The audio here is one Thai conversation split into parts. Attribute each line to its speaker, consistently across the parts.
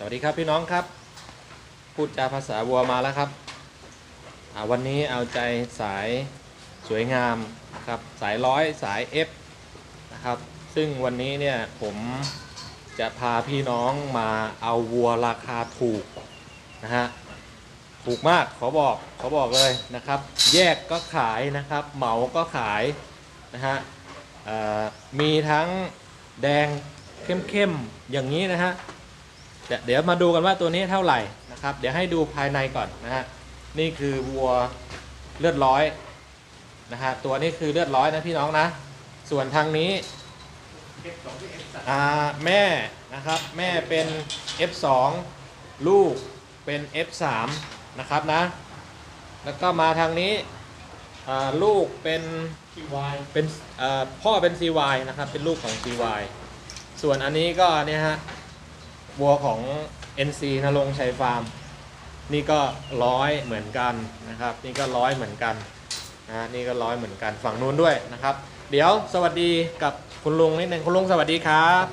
Speaker 1: สวัสดีครับพี่น้องครับ พูดจาภาษาวัวมาแล้วครับวันนี้เอาใจสายสวยงามครับสายร้อยสาย F นะครับ ซึ่งวันนี้เนี่ยผมจะพาพี่น้องมาเอาวัวราคาถูกนะฮะถูกมากขอบอกขอบอกเลยนะครับ แยกก็ขายนะครับ เหมาก็ขายนะฮะมีทั้งแดงเข้มๆอย่างนี้นะฮะ เดี๋ยวมาดูกันว่าตัวนี้เท่าไหร่นะครับ เดี๋ยวให้ดูภายในก่อนนะฮะ นี่คือวัวเลือดร้อยนะฮะ ตัวนี้คือเลือดร้อยนะพี่น้องนะ ส่วนทางนี้อ่าแม่นะครับแม่เป็น F2 ลูกเป็น F3 นะครับนะ แล้วก็มาทางนี้อ่าลูกเป็น
Speaker 2: ที่วาย
Speaker 1: เป็นอ่อพ่อเป็น CY นะครับ เป็นลูกของ CY ส่วนอันนี้ก็เนี่ยฮะ วัวของ NC นรงค์ชัยฟาร์ม นี่ก็ร้อยเหมือนกันนะครับ นี่ก็ร้อยเหมือนกันนะฮะนี่ก็ร้อยเหมือนกันฝั่งนู้นด้วยนะครับ เดี๋ยวสวัสดีกับคุณลุงนิดนึงคุณลุงสวัสดีครับ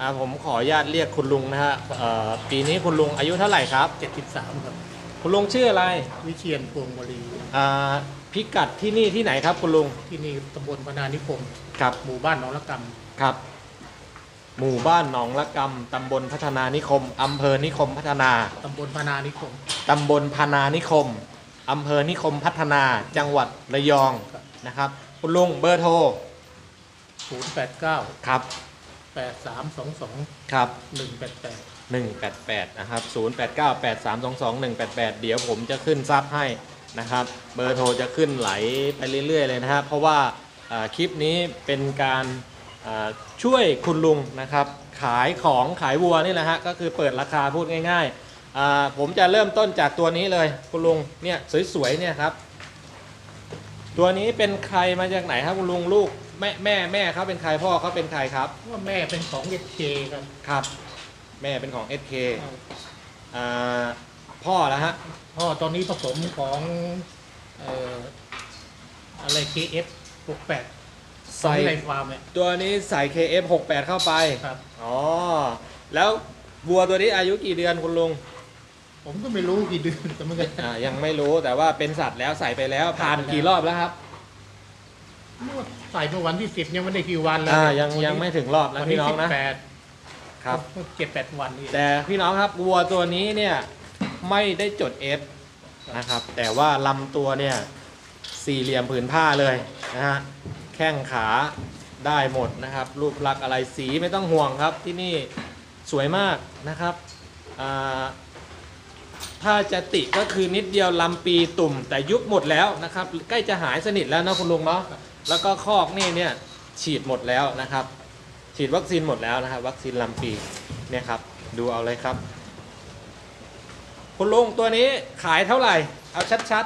Speaker 1: อ่าผมขออนุญาตเรียกคุณลุงนะฮะเอ่อปีนี้คุณลุงอายุเท่าไหร่ครับ
Speaker 2: เจ็ดสิบสามครับ
Speaker 1: คุณลุงชื่ออะไร
Speaker 2: วิเชียนพวงบรี
Speaker 1: อ่าพิกัดที่นี่ที่ไหนครับคุณลุง
Speaker 2: ที่นี่ตำบลพนานิคม
Speaker 1: ครับ
Speaker 2: หมู่บ้านหนองละก
Speaker 1: ครับ หมู่บ้านหนองละกำตำบลพัฒนานิคมอำเภอนิคมพัฒนาำ
Speaker 2: ตำบลพนานิคม
Speaker 1: ตำบลพานานิคม อำเภอนิคมพัฒนา จังหวัดระยอง
Speaker 2: ครับ
Speaker 1: นะครับ คุณลุงเบอร์โทร
Speaker 2: ศูนย์แปดเก้า
Speaker 1: ครับ
Speaker 2: แปดสามสองสอง
Speaker 1: ครับ
Speaker 2: หนึ่งแปดแปด
Speaker 1: 188 นะครับ 0898322188 เดี๋ยวผมจะขึ้นซับให้นะครับ เบอร์โทรจะขึ้นไหลไปเรื่อยๆเลยนะครับ เพราะว่าอ่าคลิปนี้เป็นการอ่า ช่วยคุณลุงนะครับขายของขายวัวนี่แหละฮะก็คือเปิดราคาพูดง่ายๆอ่าผมจะเริ่มต้นจากตัวนี้เลยคุณลุงเนี่ยสวยๆเนี่ยครับ ตัวนี้เป็นใครมาจากไหนครับคุณลุงลูกแม่แม่แม่เขาเป็นใครพ่อเขาเป็นใครครับ
Speaker 2: ว่าแม่เป็นของเอเคครับ
Speaker 1: ครับ แม่เป็นของ SK อ่าพ่อแล้วฮะ
Speaker 2: พ่อตอนนี้ผสมของเอ่ออะไรเคเอฟหกแปด
Speaker 1: ใส่
Speaker 2: ไรฟาร์มเนี่ย
Speaker 1: ตัวนี้ใส่ KF68 เข้าไป
Speaker 2: ครับ
Speaker 1: อ๋อ แล้ววัวตัวนี้อายุกี่เดือนคุณลุง
Speaker 2: ผมก็ไม่รู้กี่เดือนแต่มันก็
Speaker 1: อ่า ยังไม่รู้แต่ว่าเป็นสัตว์แล้วใส่ไปแล้วผ่านกี่รอบแล้วครับ
Speaker 2: ใส่เมื่อวันที่สิบยังไม่ได้กี่วันเลย
Speaker 1: อ่า ยังยังไม่ถึงรอบนะ
Speaker 2: วัน
Speaker 1: พี่
Speaker 2: ที่
Speaker 1: น้อ
Speaker 2: สิ
Speaker 1: ง
Speaker 2: บ
Speaker 1: นะ
Speaker 2: แปด
Speaker 1: ครับ
Speaker 2: เจ็ดแปดวันนี่
Speaker 1: แต่พี่น้องครับวัวตัวนี้เนี่ยไม่ได้จด F นะครับ แต่ว่าลำตัวเนี่ยสี่เหลี่ยมผืนผ้าเลยนะฮะ แข้งขาได้หมดนะครับ รูปลักษณ์อะไรสีไม่ต้องห่วงครับ ที่นี่สวยมากนะครับถ้าจะติก็คือนิดเดียวลำปีตุ่ม แต่ยุบหมดแล้วนะครับ ใกล้จะหายสนิทแล้วนะคุณลุงเนาะแล้วก็คอกนี่เนี่ยฉีดหมดแล้วนะครับ ฉีดวัคซีนหมดแล้วนะครับ วัคซีนลำปีเนี่ยครับ ดูเอาเลยครับ คุณลุงตัวนี้ขายเท่าไหร่ เอาชัด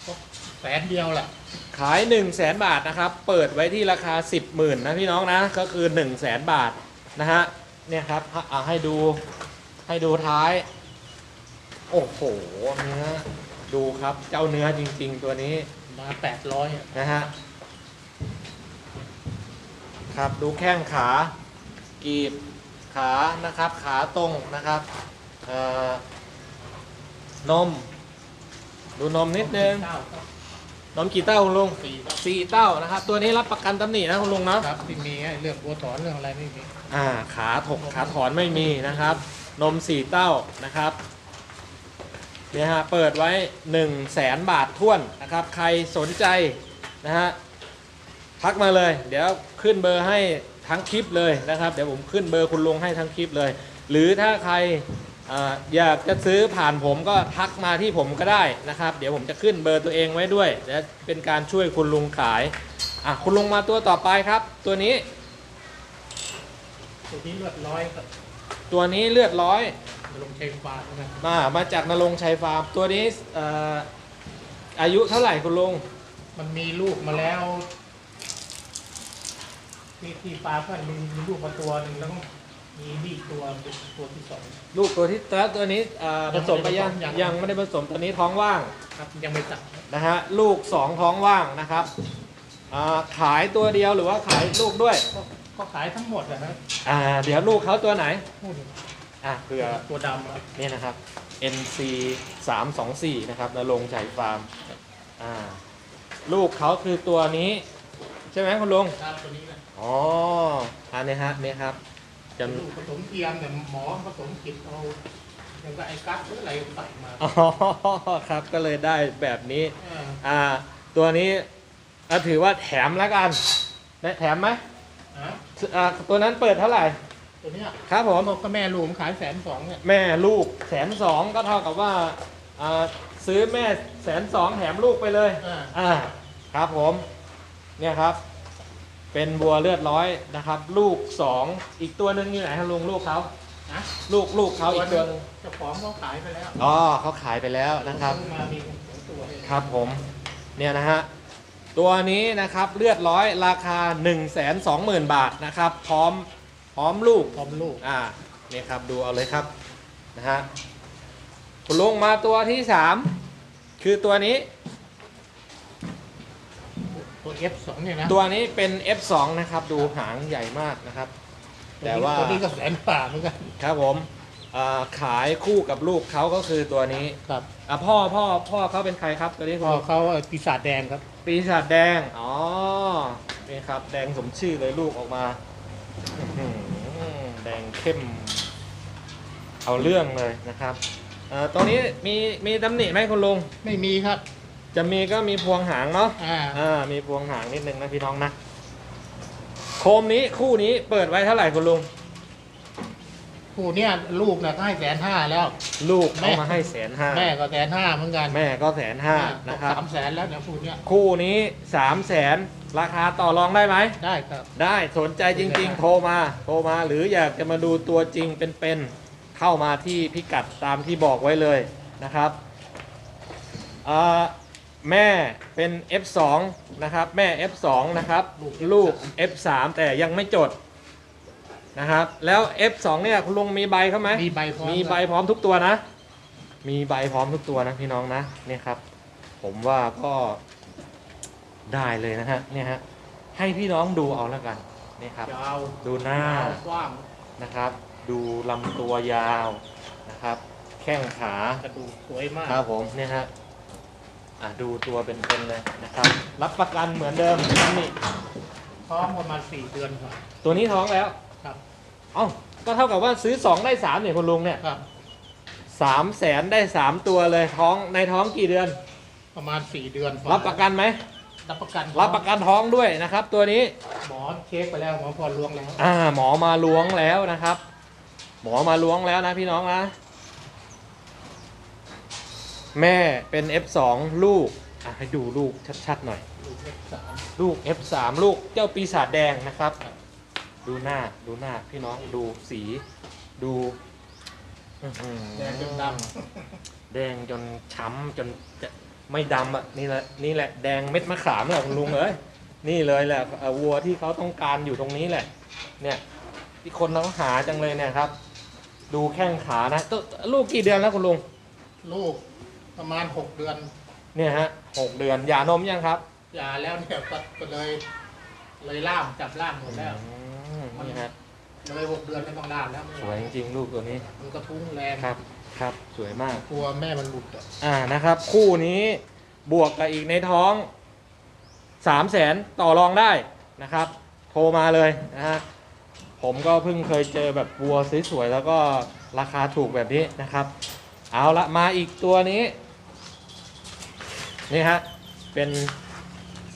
Speaker 1: ๆ
Speaker 2: แสนเดียวแหละ
Speaker 1: ขาย 1 0 0 0 0แสนบาทนะครับ เปิดไว้ที่ราคา 10 0,000นะพี่น้องนะ ก็คือ 1 0 0 0 0แสนบาทนะฮะ เนี่ยครับเอาให้ดูให้ดูท้าย โอ้โหเนื้อดูครับเจ้าเนื้อจริง ๆ ตัวนี้
Speaker 2: มาแปดร้อย
Speaker 1: นะฮะ ครับดูแข้งขา กีบขานะครับ ขาตรงนะครับเอ่อนม ดูนมนิดนึง นมกี่เต้าคุณลุง
Speaker 2: สี่ครับ
Speaker 1: สี่เต้านะครับตัวนี้รับประกันตำหนินะคุณลุงเนาะ
Speaker 2: ครับที่มีไอ้เรื่องบัวถอนเรื่องอะไรไม่มี
Speaker 1: อ่าขาถกขาถอนไม่มีนะครับ นมสี่เต้านะครับเนี่ยฮะเปิดไว้1 0 0 0 0แสนบาทท้วนนะครับ ใครสนใจนะฮะทักมาเลย เดี๋ยวขึ้นเบอร์ให้ทั้งคลิปเลยนะครับ เดี๋ยวผมขึ้นเบอร์คุณลุงให้ทั้งคลิปเลย หรือถ้าใคร อ่าอยากจะซื้อผ่านผมก็ทักมาที่ผมก็ได้นะครับ เดี๋ยวผมจะขึ้นเบอร์ตัวเองไว้ด้วยและเป็นการช่วยคุณลุงขายอะคุณลุงมาตัวต่อไปครับ ตัวนี้
Speaker 2: ตัวนี้เลือดร้อยครับ
Speaker 1: ตัวนี้เลือดร้อย
Speaker 2: ลงชัยฟ้านะครับ
Speaker 1: มามาจากนรงค์ชัยฟาร์มตัวนี้เอ่ออายุเท่าไหร่คุณลุง
Speaker 2: มันมีลูกมาแล้วที่ที่ฟ้าก็มีมีลูกมาตัวหนึ่งแล้วก็ มีนี่ตัวเป็นตัวที่สอง
Speaker 1: ลูกตัวที่แล้วตัวนี้เอ่อผสมไปยัง
Speaker 2: ยัง
Speaker 1: ยังไม่ได้ผสมตัวนี้ท้องว่าง
Speaker 2: ครับยังไม่ตัด
Speaker 1: นะฮะลูกสองท้องว่างนะครับอ่าขายตัวเดียวหรือว่าขายลูกด้วย
Speaker 2: ก็ก็ขายทั้งหมดนะฮะ
Speaker 1: อ่าเดี๋ยวลูกเขาตัวไหน
Speaker 2: พูดถึง
Speaker 1: อะเผื่อ
Speaker 2: ตัวดำอะ
Speaker 1: นี่นะครับ NC 324นะครับนรงค์ชัยฟาร์มอ่าลูกเขาคือตัวนี้ ใช่ไหมคุณลุง
Speaker 2: ครับตัวนี้นะ
Speaker 1: อ๋ออันนี้ฮะนี่ครับ จะ
Speaker 2: ลูกผสมเทียมเนี่ยหมอผสมกิดเอาอย่างกับไอ้กัสหรืออะไรใส่มา
Speaker 1: อ๋อครับก็เลยได้แบบนี้
Speaker 2: เออ
Speaker 1: อ่า ตัวนี้อะถือว่าแถมแล้วกัน ได้แถมไหม
Speaker 2: ฮะ
Speaker 1: อ่าตัวนั้นเปิดเท่าไหร่
Speaker 2: ตัวเนี้ย
Speaker 1: ครับผม
Speaker 2: บอกก็แม่ลูกผมขายแสนสองเนี่ย
Speaker 1: แม่ลูกแสนสองก็เท่ากับว่าอ่าซื้อแม่แสนสองแถมลูกไปเลย
Speaker 2: อ่า
Speaker 1: อ่า ครับผม เนี่ยครับ เป็นบัวเลือดร้อยนะครับ ลูกสองอีกตัวหนึ่งอยู่ไหนครับลุงลูกเขา
Speaker 2: นะ
Speaker 1: ลูกลูกเขาอีกตัวหนึง
Speaker 2: เจ้าของเขาขายไปแล้ว
Speaker 1: อ๋อเขาขายไปแล้วนะครับ
Speaker 2: ซื้อมามีสองตัวเอง
Speaker 1: ครับผมเนี่ยนะฮะตัวนี้นะครับเลือดร้อยราคา 1 2 0 0 0 0 บาทนะครับ พร้อมพร้อมลูก
Speaker 2: พร้อมลูก
Speaker 1: อ่าเนี่ยครับดูเอาเลยครับนะฮะคุณลุงมาตัวที่ 3 คือตัวนี้
Speaker 2: ตัว F สองเนี่ยนะ
Speaker 1: ตัวนี้เป็น F2 นะครับดูหางใหญ่มากนะครับ แต่ว่า
Speaker 2: ตัวนี้ก็แสนป่าเหมือนกัน
Speaker 1: ครับผมอ่าขายคู่กับลูกเขาก็คือตัวนี้
Speaker 2: ครับ
Speaker 1: อะพ่อพ่อพ่อเขาเป็นใครครับตัวนี้คุ
Speaker 2: พ
Speaker 1: ณ
Speaker 2: อ
Speaker 1: ลุง
Speaker 2: เขาปีศาจแดงครับ
Speaker 1: ปีศาจแดงอ๋อนี่ครับ แดงสมชื่อเลยลูกออกมาอื้อหือแดงเข้ม เอาเรื่องเลยนะครับเอ่อตรงนี้มีมีตำหนิไหมคุณลุง
Speaker 2: ไม่มีครับ
Speaker 1: จะมีก็มีพวงหางเนาะ
Speaker 2: อ่า
Speaker 1: อ่ามีพวงหางนิดนึงนะพี่น้องนะโคมนี้คู่นี้เปิดไว้เท่าไหร่คุณลุง
Speaker 2: คู่เนี้ยลูกนะก็ให้แสนห้าแล้ว
Speaker 1: ลูก
Speaker 2: แม่
Speaker 1: เอามาให้แสนห้า
Speaker 2: แม่ก็แสนห้าเหมือนกัน
Speaker 1: แม่ก็แสนห้านะครับ
Speaker 2: สามแสนแล้วเนี่ยคู่เนี้ย
Speaker 1: คู่นี้สามแสนราคาต่อรองได้ไหม
Speaker 2: ได้ครับ
Speaker 1: ได้สนใจจริง ๆ โทรมา โทรมาหรืออยากจะมาดูตัวจริงเป็นๆเข้ามาที่พิกัดตามที่บอกไว้เลยนะครับอ่า แม่เป็น F2 นะครับ แม่ F2 นะครับ ลูก F3 แต่ยังไม่จดนะครับ แล้ว F2 เนี่ยคุณลุงมีใบเขาไหม
Speaker 2: มีใบพร้อม
Speaker 1: มีใบพร้อมทุกตัวนะ มีใบพร้อมทุกตัวนะพี่น้องนะเนี่ยครับ ผมว่าก็ได้เลยนะฮะเนี่ยฮะให้พี่น้องดูเอาแล้วกันนี่ครับ
Speaker 2: ยาว
Speaker 1: ดูหน้า
Speaker 2: ยาวกว้าง
Speaker 1: นะครับ ดูลำตัวยาวนะครับ แข้งขาก
Speaker 2: ระดูกสวยมาก
Speaker 1: ครับผมเนี่ยฮะอะ ดูตัวเป็นๆเลยนะครับ รับประกันเหมือนเดิมนี่
Speaker 2: ท้องประมาณสี่เดือนกว่า
Speaker 1: ตัวนี้ท้องแล้ว
Speaker 2: ครับ
Speaker 1: เอ้าก็เท่ากับว่าซื้อ2ได้3เนี่ยคุณลุงเนี่ย
Speaker 2: ครับ
Speaker 1: สามแสนได้3ตัวเลยท้องในท้องกี่เดือน
Speaker 2: ประมาณสี่เดือนกว่า
Speaker 1: รับประกันไหม
Speaker 2: รับประกัน
Speaker 1: รับประกันท้องด้วยนะครับ ตัวนี้
Speaker 2: หมอเช็คไปแล้วหมอพรล้วงแล้ว
Speaker 1: อ่า หมอมาล้วงแล้วนะครับ หมอมาล้วงแล้วนะพี่น้องนะ แม่เป็น F2 ลูกอะให้ดูลูกชัดๆหน่อย
Speaker 2: ลูกเล็กสาม
Speaker 1: ลูก F3 ลูกเจ้าปีศาจแดงนะครับ ดูหน้าดูหน้าพี่น้องดูสีดูอื้อหือ
Speaker 2: แดงจนด
Speaker 1: แดงจนช้ำจนจะไม่ดำอะนี่แหละนี่แหละแดงเม็ดมะขามเนี่ยคุณลุงเอ้ยนี่เลยแหละเอ่อวัวที่เขาต้องการอยู่ตรงนี้แหละ เนี่ย ที่คนเขาหาจังเลยเนี่ยครับ ดูแข้งขานะตัวลูกกี่เดือนแล้วคุณลุงำ
Speaker 2: ลูก ประมาณหกเดือน
Speaker 1: เนี่ยฮะหกเดือนหย่านมยังครับ
Speaker 2: ยาแล้วเนี่ยก็ก็เลย เลยล่ามจับล่ามหมดแล้ว
Speaker 1: อืมนี่ฮะ
Speaker 2: เลยหกเดือนไม่ต้องล่ามแล้วไม่
Speaker 1: ส
Speaker 2: ไห
Speaker 1: วยจริงๆลูกตัวนี้
Speaker 2: มันกระทุ้งแรง
Speaker 1: ครับครับสวยมาก
Speaker 2: กลัวแม่มันหลุดอะ
Speaker 1: อ่านะครับ คู่นี้บวกกับอีกในท้องสามแสนต่อรองได้นะครับ โทรมาเลยนะฮะผมก็เพิ่งเคยเจอแบบวัวสวยๆแล้วก็ราคาถูกแบบนี้นะครับ เอาละมาอีกตัวนี้ นี่ฮะ เป็น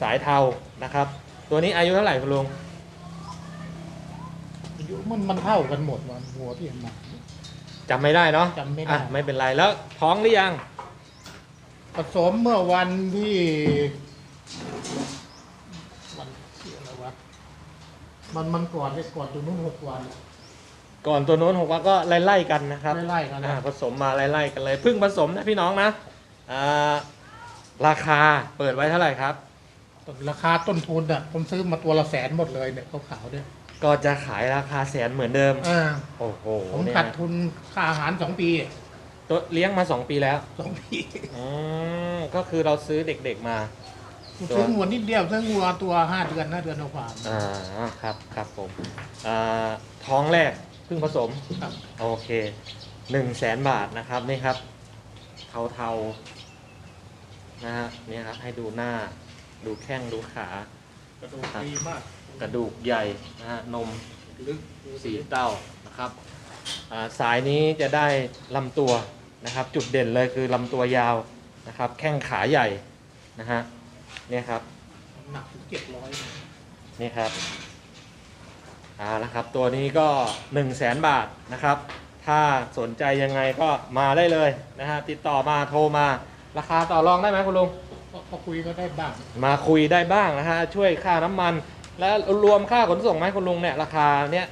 Speaker 1: สายเทานะครับ ตัวนี้อายุเท่าไหร่คุณลุง
Speaker 2: อายุมันมันเท่ากันหมดวันหัวที่เห็นมา
Speaker 1: จำไม่ได้เนาะ
Speaker 2: จำไม่ได้
Speaker 1: อะไม่เป็นไรแล้วท้องหรือยัง
Speaker 2: ผสมเมื่อวันที่วันที่อะไรวะมันมันก่อนไอ้ก่อนตัวนู้นหกวัน
Speaker 1: ก่อนตัวโน้นผมว่าก็ไล่ๆกันนะครับ
Speaker 2: ไล่ๆกันนะ
Speaker 1: อ่าผสมมาไล่ๆกันเลยเพิ่งผสมนะพี่น้องนะอ่าราคาเปิดไว้เท่าไหร่ครับ
Speaker 2: ราคาต้นทุนอะผมซื้อมาตัวละแสนหมดเลยเนี่ยขาวๆเนี่ย
Speaker 1: ก็จะขายราคาแสนเหมือนเดิม
Speaker 2: อ่า
Speaker 1: โอ้โห
Speaker 2: ผม
Speaker 1: เนี่ย
Speaker 2: ขาดทุนค่าอาหารสองปี
Speaker 1: ตัวเลี้ยงมา 2 ปีแล้ว
Speaker 2: สองปี
Speaker 1: อืมก็คือเราซื้อเด็กๆมาตัว
Speaker 2: ซื้องัวนิดเดียวซื้องัวตัวห้าเดือนห้าเดือนเอาผ่าน
Speaker 1: อ่าครับครับผมอ่าท้องแรกเพิ่งพึ่งผสม
Speaker 2: ครับ
Speaker 1: โอเคหนึ่งแสนบาทนะครับนี่ครับเทาเทาๆนะฮะนี่ครับให้ดูหน้า ดูแข้งดูขา
Speaker 2: กระดูกดีมาก
Speaker 1: กระดูกใหญ่นะฮะนม
Speaker 2: ลึก
Speaker 1: สีเต้านะครับอ่าสายนี้จะได้ลำตัวนะครับ จุดเด่นเลยคือลำตัวยาวนะครับ แข้งขาใหญ่นะฮะเนี่ยครับ
Speaker 2: หนักถึงเจ็ดร้อย
Speaker 1: นี่ครับ เอาละครับ ตัวนี้ก็ 1 0 0 0 0แสนบาทนะครับ ถ้าสนใจยังไงก็มาได้เลยนะฮะติดต่อมาโทรมา ราคาต่อรองได้ไหมคุณลุง
Speaker 2: พอคุยก็ได้บ้าง
Speaker 1: มาคุยได้บ้างนะฮะช่วยค่าน้ำมัน แล้วรวมค่าขนส่งไหมคุณลุงเนี่ยราคาเนี้ย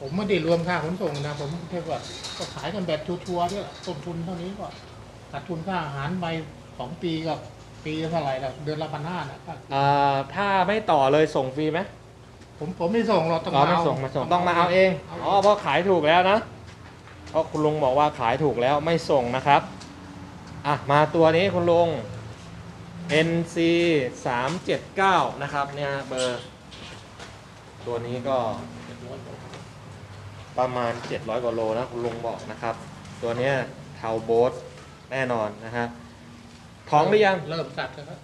Speaker 2: ผมไม่ได้รวมค่าขนส่งนะ ผมแค่ว่าก็ขายกันแบบชัวร์ๆด้วยต้นทุนเท่านี้ก็ขาดทุนค่าอาหารไปสองปีกับปีละเท่าไหร่ละเดือนละพันห้านะ
Speaker 1: อ่าถ้าไม่ต่อเลยส่งฟรีไหม
Speaker 2: ผมผมไม่ส่งหรอกต้อง
Speaker 1: อ๋อ
Speaker 2: มา
Speaker 1: ไม่
Speaker 2: เอา
Speaker 1: ส่งมาส่งต้องมาเอาเอง
Speaker 2: เอา
Speaker 1: อ๋อเพราะขายถูกแล้วนะเพราะคุณลุงบอกว่าขายถูกแล้วไม่ส่งนะครับอะมาตัวนี้คุณลุง NC 379นะครับเนี่ยเบอร์ ตัวนี้ก็ประมาณ 700กว่าโลนะคุณลุงบอกนะครับ ตัวเนี้ยเทาโบ๊ทแน่นอนนะฮะท้องหรือยัง
Speaker 2: เริ่มสัตว์แล้วครับ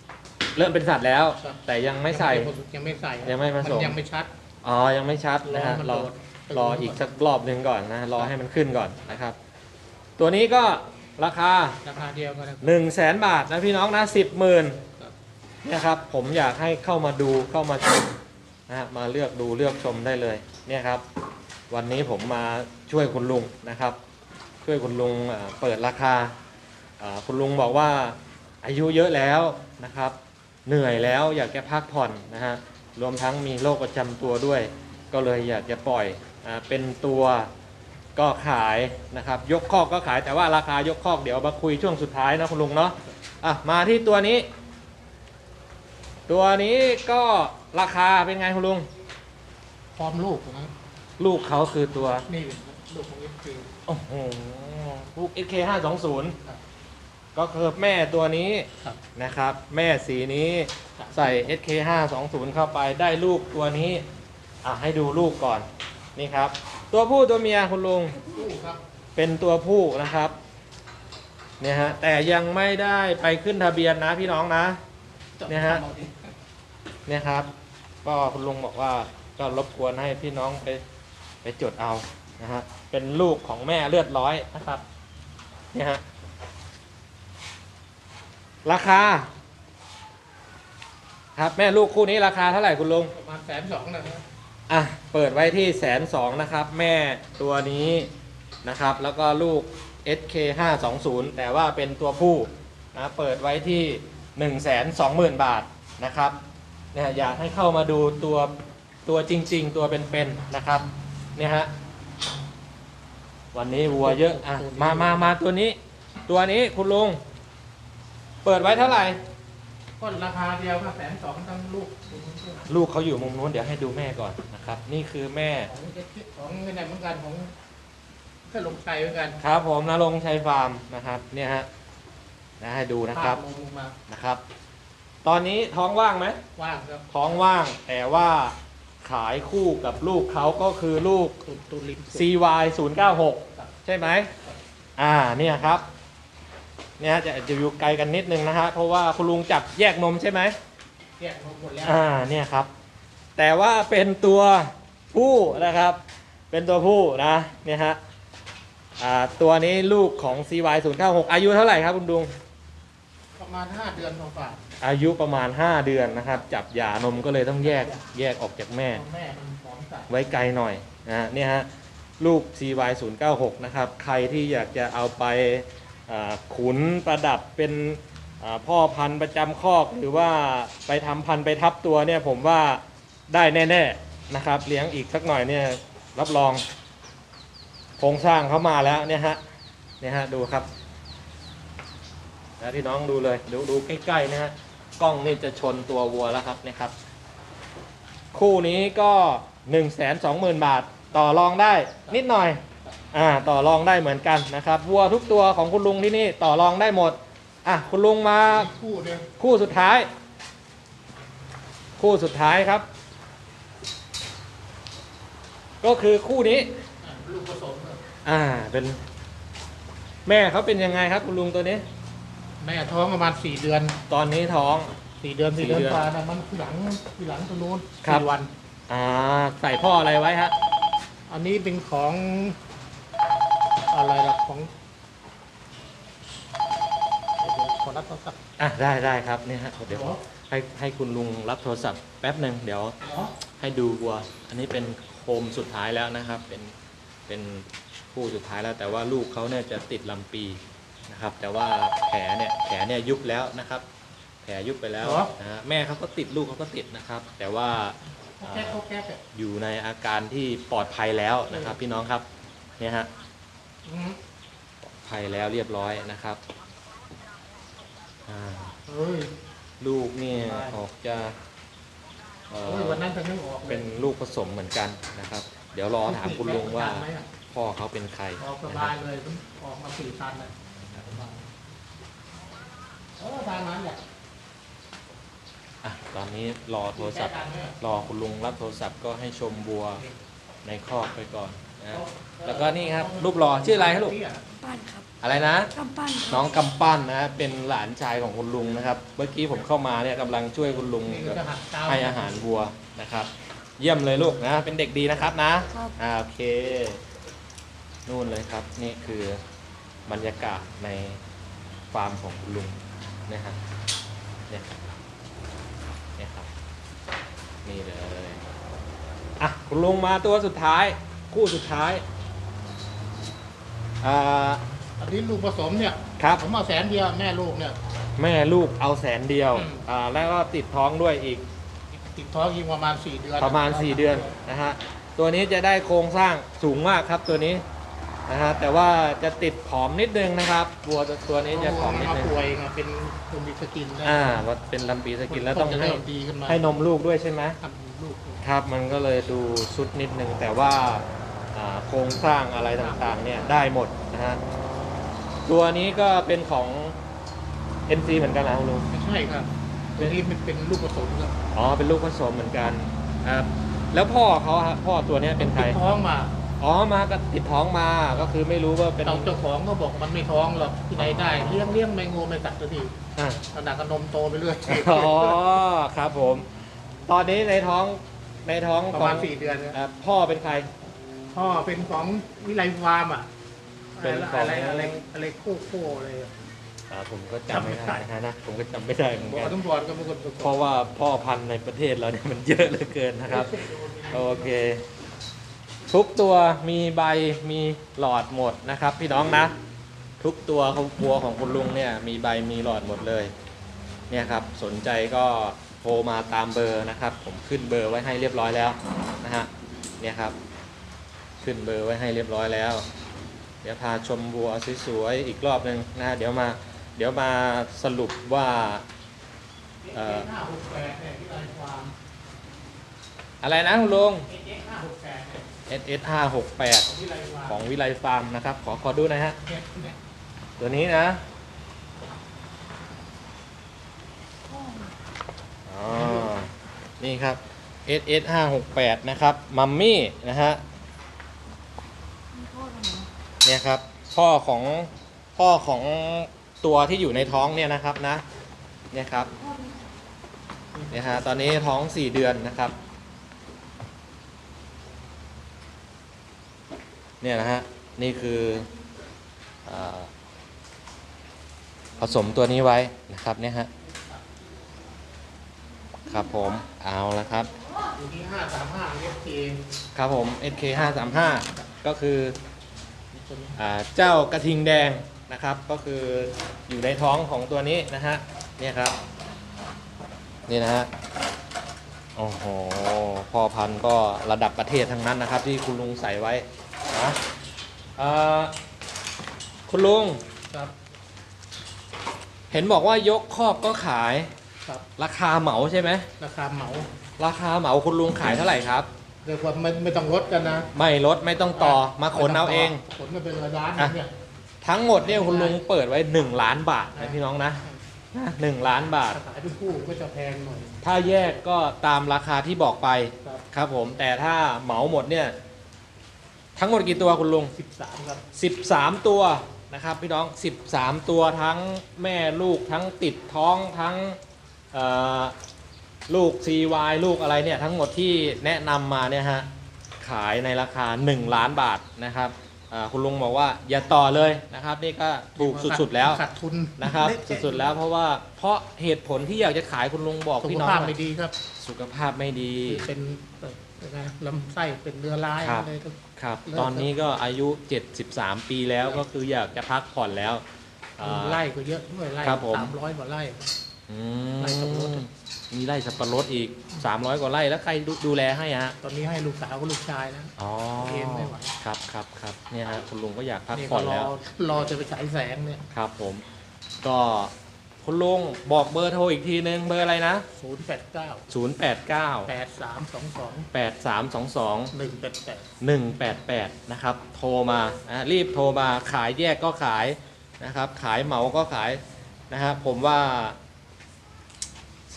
Speaker 1: เริ่มเป็นสัตว์แล้ว
Speaker 2: ครับ
Speaker 1: แต่ยังไม่ใส่
Speaker 2: ยังไม่ใส่
Speaker 1: ยังไม่ผสม
Speaker 2: นยังไม่ชัด
Speaker 1: อ๋อ ยังไม่ชัดนะฮะ
Speaker 2: มัน
Speaker 1: รอ
Speaker 2: โดด
Speaker 1: รออีกสักรอบหนึ่งก่อนนะรอให้มันขึ้นก่อนนะครับ ตัวนี้ก็ราคา
Speaker 2: ราคาเดียวกันนะ
Speaker 1: 1 0 0 0 0แสนบาทนะพี่น้องนะสิบหมื่น
Speaker 2: ครับ
Speaker 1: เนี่ยครับผมอยากให้เข้ามาดูเข้ามาชมนะฮะมาเลือกดูเลือกชมได้เลยเนี่ยครับ วันนี้ผมมาช่วยคุณลุงนะครับ ช่วยคุณลุงเอ่อเปิดราคาเอ่อคุณลุงบอกว่าอายุเยอะแล้วนะครับ เหนื่อยแล้วอยากจะพักผ่อนนะฮะรวมทั้งมีโรคประจำตัวด้วย ก็เลยอยากจะปล่อยอ่าเป็นตัวก็ขายนะครับ ยกคอกก็ขายแต่ว่าราคายกคอกเดี๋ยวมาคุยช่วงสุดท้ายนะคุณลุงเนาะอะมาที่ตัวนี้ ตัวนี้ก็ราคาเป็นไงคุณลุง
Speaker 2: พร้อมลูกนะ
Speaker 1: ลูกเขาคือตัว
Speaker 2: นี่ลูกของนี่คือ
Speaker 1: โอ้โหลูก SK 5 2 0
Speaker 2: ครับ
Speaker 1: ก็คือแม่ตัวนี้
Speaker 2: ครับ
Speaker 1: นะครับ แม่สีนี้ใส่ SK 5 2 0เข้าไปได้ลูกตัวนี้ อะให้ดูลูกก่อนนี่ครับ ตัวผู้ตัวเมียคุณลุง
Speaker 2: ลูกครับ
Speaker 1: เป็นตัวผู้นะครับเนี่ยฮะแต่ยังไม่ได้ไปขึ้นทะเบียนนะพี่น้องนะ เนี่ยฮะ เนี่ยครับ ก็คุณลุงบอกว่าก็รบกวนให้พี่น้องไปไปจดเอานะฮะเป็นลูกของแม่เลือดร้อยนะครับ เนี่ยฮะ ราคา ครับแม่ลูกคู่นี้ราคาเท่าไหร่คุณลุง
Speaker 2: ประมาณแสนสองนะครับ
Speaker 1: อะ เปิดไว้ที่แสนสองนะครับ แม่ตัวนี้นะครับ แล้วก็ลูก SK 5 2 0แต่ว่าเป็นตัวผู้นะเปิดไว้ที่ 1 2 0 0 0 0 บาทนะครับเนี่ยอยากให้เข้ามาดูตัวตัวจริง ๆ ตัวเป็นๆนะครับเนี่ยฮะวันนี้วัวเยอะอะมามามาตัวนี้ ตัวนี้คุณลุง เปิดไว้เท่าไหร่
Speaker 2: ก็ราคาเดียวก็แสนสองทั้งลูกของ
Speaker 1: ลูกเขาอยู่มุมนู้นเดี๋ยวให้ดูแม่ก่อนนะครับ นี่คือแม่
Speaker 2: ของไม่ได้เหมือนกันของก็ลงชัยเหมือนกัน
Speaker 1: ครับผมนรงค์ชัยฟาร์มนะครับ เนี่ยฮะนะให้ดูนะครับ
Speaker 2: ภาพลงมา
Speaker 1: นะครับ ตอนนี้ท้องว่างไหม
Speaker 2: ว่างครับ
Speaker 1: ท้องว่างแต่ว่าขายคู่กับลูกเขาก็คือลูก
Speaker 2: ตุนตุลิน
Speaker 1: CY 0 9 6ใช่ไหม อ่า เนี่ยครับ เนี่ยจะจะอยู่ไกลกันนิดนึงนะฮะเพราะว่าคุณลุงจับแยกนมใช่ไหม
Speaker 2: แยกหมดแล้ว
Speaker 1: อ่าเนี่ยครับ แต่ว่าเป็นตัวผู้นะครับ เป็นตัวผู้นะเนี่ยฮะอ่าตัวนี้ลูกของ CY 0 9 6 อายุเท่าไหร่ครับคุณลุง
Speaker 2: ประมาณห้าเดือนกว่า
Speaker 1: อายุประมาณ 5 เดือนนะครับ จับหย่านมก็เลยต้องแยกแยกออกจากแม่
Speaker 2: ๆแม่มันหอมสัตว์
Speaker 1: ไว้ไกลหน่อยนะฮะเนี่ยฮะลูก CY 0 9 6 นะครับ ใครที่อยากจะเอาไปอ่า ขุนประดับเป็นพ่อพันธุ์ประจำคอกหรือว่าไปทำพันธุ์ไปทับตัวเนี่ยผมว่าได้แน่ๆนะครับ เลี้ยงอีกสักหน่อยเนี่ยรับรองโครงสร้างเขามาแล้วเนี่ยฮะเนี่ยฮะดูครับแล้วที่น้องดูเลยดูดูใกล้ๆนะฮะกล้องนี่จะชนตัววัวแล้วครับเนี่ยครับ คู่นี้ก็1นึ่งแสนสองหมื่นบาทต่อรองได้นิดหน่อย อ่าต่อรองได้เหมือนกันนะครับวัวทุกตัวของคุณลุงที่นี่ต่อรองได้หมดอะคุณลุงมา
Speaker 2: คู่เดียว
Speaker 1: คู่สุดท้าย คู่สุดท้ายครับ ก็คือคู่นี้
Speaker 2: อะลูกผสมอะ
Speaker 1: อ่าเป็น แม่เขาเป็นยังไงครับ คุณลุงตัวนี้
Speaker 2: แม่ท้องประมาณสี่เดือน
Speaker 1: ตอนนี้ท้อง
Speaker 2: สี่เดือน
Speaker 1: สี่
Speaker 2: สี่เดือน
Speaker 1: เดือน
Speaker 2: กว่านะมันที่หลังที่หลังตัวนู้น
Speaker 1: ครับ
Speaker 2: สี่วัน
Speaker 1: อ่าใส่พ่ออะไรไว้ฮะ
Speaker 2: อันนี้เป็นของ อะไรล่ะของเดี๋ยวขอรับโทรศัพท์
Speaker 1: อะได้ได้ครับเนี่ยฮะเดี๋ยว
Speaker 2: อ๋อ
Speaker 1: ให้ให้คุณลุงรับโทรศัพท์แป๊บหนึ่งเดี๋ยว
Speaker 2: อ๋อ
Speaker 1: ให้ดูวัว อันนี้เป็นโคมสุดท้ายแล้วนะครับ เป็นเป็นคู่สุดท้ายแล้ว แต่ว่าลูกเขาเนี่ยจะติดลำปีนะครับ แต่ว่าแผลเนี่ยแผลเนี่ยยุบแล้วนะครับ แผลยุบไปแล้วนะฮะแม่เขาก็ติดลูกเขาก็ติดนะครับ แต่ว่า
Speaker 2: เขาแก้เขาแก้เนี่ย
Speaker 1: อยู่ในอาการที่ปลอดภัยแล้วนะครับ พี่น้องครับเนี่ยฮะ
Speaker 2: อืม
Speaker 1: ปลอดภัยแล้วเรียบร้อยนะครับอ่า
Speaker 2: เฮ้ย
Speaker 1: ลูกเนี่ย
Speaker 2: ได้
Speaker 1: ออกจะเอ่อ
Speaker 2: เฮ้ยวันนั้นจะนึกออกลย
Speaker 1: เป็นลูกผสมเหมือนกันนะครับ เดี๋ยวรอถามคุณลุงว่า
Speaker 2: ได้ไหมอะ
Speaker 1: พ่อเขาเป็นใคร
Speaker 2: ออกส
Speaker 1: นะค
Speaker 2: บา
Speaker 1: รั
Speaker 2: ย
Speaker 1: บ
Speaker 2: เลยมันออกมาสี่ตันเลยเออทางนั้นแหละ
Speaker 1: อะตอนนี้รอโทรศัพท์
Speaker 2: แก้กันเนี่ย
Speaker 1: รอคุณลุงรับโทรศัพท์ก็ให้ชมบัวในคอกไปก่อน นะแล้วก็นี่ครับรูปหล่อชื่ออะไรครับลูก
Speaker 3: ปั้นครับ
Speaker 1: อะไรนะ
Speaker 3: กำปั้นครับ
Speaker 1: น้องกำปั้นนะเป็นหลานชายของคุณลุงนะครับ เมื่อกี้ผมเข้ามาเนี่ยกำลังช่วยคุณลุง
Speaker 2: นี่ก็จะหักเตา
Speaker 1: ให้อาหารวัวนะครับ เยี่ยมเลยลูกนะ เป็นเด็กดีนะครับนะครับอ่าโอเค นู่นเลยครับ นี่คือบรรยากาศในฟาร์มของคุณลุงนะครับเนี่ยครับเนี่ยครับนี่เลยอะคุณลุงมาตัวสุดท้าย คู่สุดท้ายอ่า
Speaker 2: อันนี้ลูกผสมเนี่ย
Speaker 1: ครับ
Speaker 2: ผมเอาแสนเดียวแม่ลูกเนี่ย
Speaker 1: แม่ลูกเอาแสนเดียว
Speaker 2: อืม
Speaker 1: อ่าแล้วก็ติดท้องด้วยอีก
Speaker 2: ติดท้องยิงประมาณสี่เดือน
Speaker 1: ประมาณ 4 เดือนนะฮะตัวนี้จะได้โครงสร้างสูงมากครับตัวนี้นะฮะแต่ว่าจะติดผอมนิดนึงนะครับวัวตัวนี้จะผอมนิด
Speaker 2: มา
Speaker 1: นึง
Speaker 2: ป่วยไงเป็นคนมีสกินได้
Speaker 1: อ่าว่าเป็นลำปีสกินแล้วต้อง
Speaker 2: จะ
Speaker 1: ให้
Speaker 2: เริ่มดีขึ้นมา
Speaker 1: ให้นมลูกด้วยใช่ไหม
Speaker 2: ทำลูก
Speaker 1: ครับมันก็เลยดูชุดนิดนึงแต่ว่าอ่า โครงสร้างอะไรต่างๆเนี่ยได้หมดนะฮะตัวนี้ก็เป็นของ NC เหมือนกันนะคุณลุง
Speaker 2: ไม่ใช่ครับตัวนี้มันเป็นลูกผสมครับ
Speaker 1: อ๋อเป็นลูกผสมเหมือนกันครับ แล้วพ่อเขาฮะพ่อตัวเนี้ยเป็นใคร
Speaker 2: ติดท้องมา
Speaker 1: อ๋อมาก็ติดท้องมาก็คือไม่รู้ว่าเป็น
Speaker 2: เราเจ้าของก็บอกมันไม่ท้องหรอกที่ไหนได้เลี้ยงเลี้ยงไม่งูไม่กัดสักที
Speaker 1: อะ
Speaker 2: ขนาดกระนมโตไปเรื่อย
Speaker 1: อ๋อครับผม ตอนนี้ในท้องในท้อง
Speaker 2: ประ
Speaker 1: ขอ
Speaker 2: มางณสี่เดือน
Speaker 1: อะพ่อเป็นใคร
Speaker 2: พ่อเป็นของวิไลฟาร์มอะ
Speaker 1: เป็นของ
Speaker 2: อะไรอะไรอะไรโค้โค้อะไรอะ
Speaker 1: อ่าผมก็จำไม่ได้นะนะผมก็จำไม่ได้เหมือน
Speaker 2: บอก
Speaker 1: กัน
Speaker 2: ตำรวจก็เป็นคน
Speaker 1: เพราะว่าพ่อพันธุ์ในประเทศเราเนี่ยมันเยอะเหลือเกินนะครับ โอเค ทุกตัวมีใบมีหลอดหมดนะครับ พี่น้องนะ ทุกตัวของวัวของคุณลุงเนี่ย มีใบมีหลอดหมดเลย เนี่ยครับ สนใจก็โทรมาตามเบอร์นะครับ ผมขึ้นเบอร์ไว้ให้เรียบร้อยแล้วนะฮะเนี่ยครับ ขึ้นเบอร์ไว้ให้เรียบร้อยแล้ว เดี๋ยวพาชมวัวสวยๆอีกรอบหนึ่งนะฮะเดี๋ยวมาเดี๋ยวมาสรุปว่าอะไรนะคุณลุง
Speaker 2: เอ็กห้าหกแปดเนี่ย
Speaker 1: SS 5 6 8ของวิไลฟาร์มนะครับ ขอขอดูหนะฮะ
Speaker 2: เนี่ยเนี่ย
Speaker 1: ตัวนี้นะอ๋อนี่ครับ SS 5 6 8นะครับ มัมมี่นะฮะ เนี่ยครับพ่อของพ่อของตัวที่อยู่ในท้องเนี่ยนะครับนะเนี่ยครับ
Speaker 3: พ่อมี
Speaker 1: เนี่ยฮะตอนนี้ท้อง4เดือนนะครับเนี่ยนะฮะนี่คืออาผสมตัวนี้ไว้นะครับเนี่ยฮะครับผมเอาละครับ
Speaker 2: อยู่ที่ห้าสามห้าเอฟที
Speaker 1: ครับผม SK 535ก็คืออ่า เจ้ากระทิงแดงนะครับก็คืออยู่ในท้องของตัวนี้นะฮะเนี่ยครับนี่นะฮะโอ้โหพ่อพันธุ์ก็ระดับประเทศทั้งนั้นนะครับ ที่คุณลุงใส่ไว้นะเอ่อคุณลุง
Speaker 2: ครับ
Speaker 1: เห็นบอกว่ายกคอกก็ขาย
Speaker 2: ครับ
Speaker 1: ราคาเหมาใช่ไหม
Speaker 2: ราคาเหมา
Speaker 1: ราคาเหมาคุณลุงขายเท่าไหร่ครับ
Speaker 2: เดี๋ยวผมไม่ไม่ต้องลดกันนะ
Speaker 1: ไม่ลดไม่ต้องต่อมาขนเอาเอง
Speaker 2: ขนมาเป็นระยะ
Speaker 1: อะ
Speaker 2: เนี่ย
Speaker 1: ทั้งหมดเนี่ยคุณลุงเปิดไว้ 1 ล้านบาทนะพี่น้องนะนะหนึ่งล้านบาท
Speaker 2: ถ้าขายเป็นคู่ก็จะแพงหน่อย
Speaker 1: ถ้าแยกก็ตามราคาที่บอกไป
Speaker 2: ครับ
Speaker 1: ครับผมแต่ถ้าเหมาหมดเนี่ย ทั้งหมดกี่ตัวคุณลุง
Speaker 2: สิบสามครับ
Speaker 1: 13 ตัวนะครับพี่น้อง 13 ตัวทั้งแม่ลูกทั้งติดท้องทั้งเอ่อ ลูก CY ลูกอะไรเนี่ยทั้งหมดที่แนะนำมาเนี่ยฮะขายในราคา 1 ล้านบาทนะครับอ่าคุณลุงบอกว่าอย่าต่อเลยนะครับ นี่ก็ถูกสุดๆแล้ว
Speaker 2: ขาดทุน
Speaker 1: นะครับ
Speaker 2: เละเทะ
Speaker 1: สุดๆแล้วเพราะว่าเพราะเหตุผลที่อยากจะขายคุณลุงบอก
Speaker 2: สุ
Speaker 1: พี่
Speaker 2: ข
Speaker 1: น้อง
Speaker 2: ภาพ
Speaker 1: ว่า
Speaker 2: ไม่ดีครับ
Speaker 1: สุขภาพไม่ดี
Speaker 2: เป็นเอ่อเป็นไงลำไส้เป็นเรือร้าย
Speaker 1: ครับ
Speaker 2: อะไรก็
Speaker 1: ครับ
Speaker 2: เลิก
Speaker 1: ตอนนี้ก็อายุ 73 ปีแล้วก็คืออยากจะพักผ่อนแล้วอ่า
Speaker 2: ไล่ก็เยอะด้วยไล่
Speaker 1: ครับผม
Speaker 2: สามร้อยกว่าไร่
Speaker 1: อื
Speaker 2: ไร่สับปะรด
Speaker 1: มมีไร่สับปะรดอีก 300 กว่าไร่แล้วใครดูดูแลให้ฮะ
Speaker 2: ตอนนี้ให้ลูกสาวกับลูกชายนะ
Speaker 1: อ๋อ
Speaker 2: เองไม่ไหว
Speaker 1: ครับครับครับเนี่ยฮะคุณลุงก็อยากพัก
Speaker 2: นี่
Speaker 1: ผ่
Speaker 2: ก็
Speaker 1: อน
Speaker 2: รอ
Speaker 1: แล้ว
Speaker 2: รอจะไปฉายแสงเนี่ย
Speaker 1: ครับผม ก็คุณลุงบอกเบอร์โทรอีกทีนึงเบอร์อะไรนะ
Speaker 2: ศูนย์แปดเก้า
Speaker 1: 089
Speaker 2: แปดสามสองสอง
Speaker 1: 8322
Speaker 2: หนึ่งแปดแปด
Speaker 1: 188 นะครับ โทรมานะรีบโทรมา ขายแยกก็ขายนะครับ ขายเหมาก็ขายนะฮะผมว่า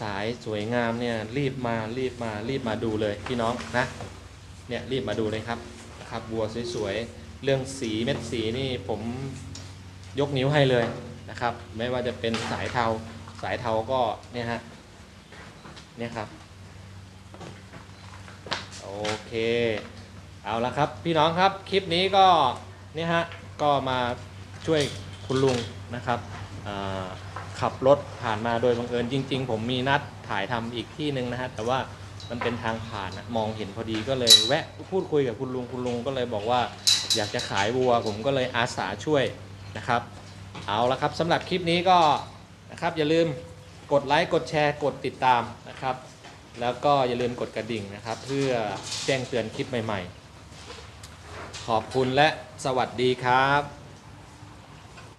Speaker 1: สายสวยงามเนี่ยรีบมารีบมารีบมาดูเลยพี่น้องนะเนี่ยรีบมาดูเลยครับนะครับวัวสวยๆเรื่องสีเม็ดสีนี่ผมยกนิ้วให้เลยนะครับ ไม่ว่าจะเป็นสายเทาสายเทาก็เนี่ยฮะเนี่ยครับโอเคเอาละครับพี่น้องครับคลิปนี้ก็เนี่ยฮะก็มาช่วยคุณลุงนะครับอ่า ขับรถผ่านมาโดยบังเอิญจริง ๆ ผมมีนัดถ่ายทำอีกที่หนึ่งนะฮะแต่ว่ามันเป็นทางผ่านมองเห็นพอดีก็เลยแวะพูดคุยกับคุณลุงคุณลุงก็เลยบอกว่า อยากจะขายวัว ผมก็เลยอาสาช่วยนะครับ เอาละครับสำหรับคลิปนี้ก็นะครับอย่าลืมกดไลค์กดแชร์กดติดตามนะครับ แล้วก็อย่าลืมกดกระดิ่งนะครับ เพื่อแจ้งเตือนคลิปใหม่ ๆ ขอบคุณและสวัสดีครับ